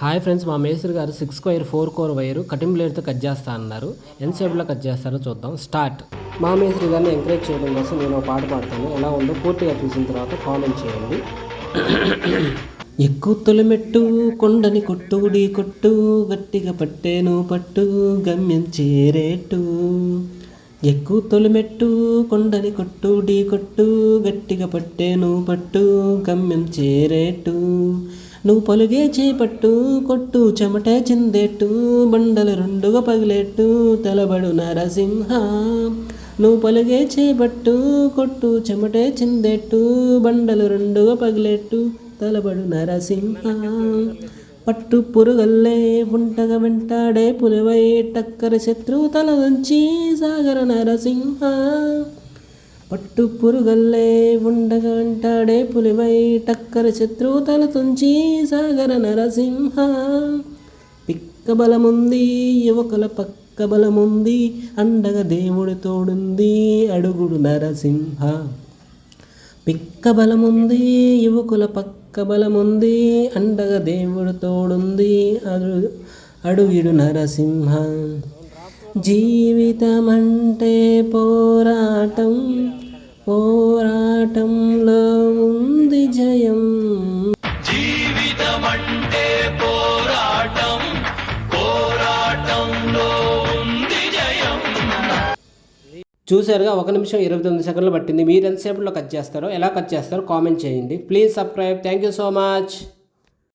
Hi friends మా మేస్త్రి గారు six square four core wire cutting బ్లేడ్తో cut చేస్తా అన్నారు ఎంతసేపులో కట్ చేస్తారో చూద్దాం. స్టార్ట్ మా మేస్త్రి గారిని ఎంకరేజ్ చేయడం కోసం నేను పాట పాడతాను. ఎలా ఉందో పూర్తిగా చూసిన తర్వాత కామెంట్ చేయండి. ఎక్కువ తొలిమెట్టు కొండని కొట్టుడి కొట్టు గట్టిగా పట్టేను పట్టు గమ్యం చేరేటు ఎక్కువ తొలిమెట్టు కొండని కొట్టు ఢీ కొట్టు గట్టిగా పట్టేను పట్టు గమ్యం చేరేటు నువ్వు పలుగే చేపట్టు కొట్టు చెమటే చిందేట్టు బండలు రెండుగా పగిలేట్టు తలబడు నరసింహ. నువ్వు పలుగే చేపట్టు కొట్టు చెమటే చిందేట్టు బండలు రెండుగా పగిలేట్టు తలబడు నరసింహ. పట్టు పురుగల్లే ఉంటగా వెంటాడే పులివై టక్కర శత్రువు తలదంచి సాగర నరసింహ. పట్టు పురుగల్లే ఉండగా అంటాడే పులివై టక్కర శత్రువు తల తుంచి సాగర నరసింహ. పిక్క బలముంది యువకుల పక్క బలముంది అండగా దేవుడి తోడుంది అడుగుడు నరసింహ. పిక్క బలముంది యువకుల పక్క బలముంది అండగా దేవుడు తోడుంది అడు అడుగిడు నరసింహ. జీవితమంటే పోరాటం పోరాటంలో ఉంది జయం. జీవితమంటే పోరాటం పోరాటంలో ఉంది జయం. చూసారుగా ఒక నిమిషం ఇరవై తొమ్మిది సెకండ్లు పట్టింది. మీరు ఎంతసేపులో కట్ చేస్తారో ఎలా కట్ చేస్తారో కామెంట్ చేయండి. Please subscribe. Thank you so much.